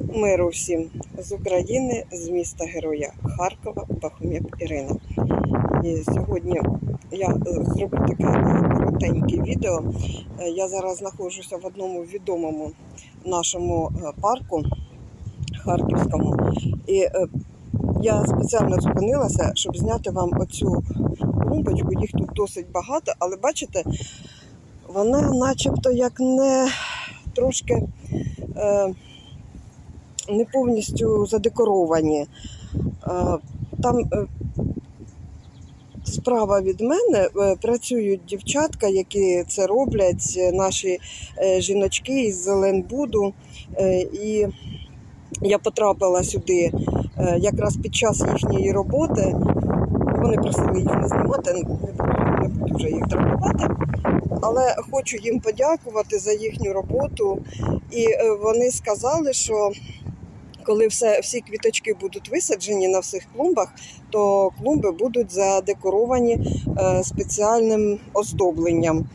Миру всім з України, з міста Героя Харкова, Бахумєк Ірина. І сьогодні я е, зроблю таке е, коротеньке відео. Е, Я зараз знаходжуся в одному відомому нашому парку Харківському. І я спеціально зупинилася, щоб зняти вам оцю клумбочку. Їх тут досить багато, але бачите, вона начебто як не трошки. Не повністю задекоровані. Е, Там е, справа від мене е, працюють дівчатка, які це роблять, наші жіночки із Зеленбуду. І я потрапила сюди якраз під час їхньої роботи. Вони просили їх не знімати, не буду, вже їх травмувати. Але хочу їм подякувати за їхню роботу. І вони сказали, що коли все, всі квіточки будуть висаджені на всіх клумбах, то клумби будуть задекоровані е, спеціальним оздобленням.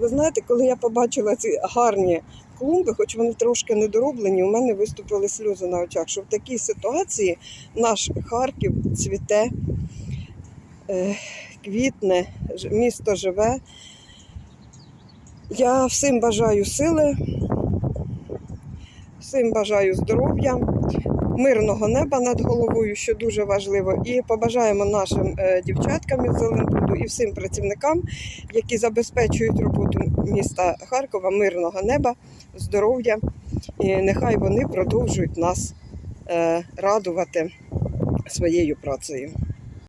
Ви знаєте, коли я побачила ці гарні клумби, хоч вони трошки недороблені, у мене виступили сльози на очах, що в такій ситуації наш Харків цвіте, е, квітне, місто живе. Я всім бажаю сили, всім бажаю здоров'я, мирного неба над головою, що дуже важливо. І побажаємо нашим е, дівчаткам із Зеленбуду і всім працівникам, які забезпечують роботу міста Харкова, мирного неба, здоров'я. І нехай вони продовжують нас е, радувати своєю працею.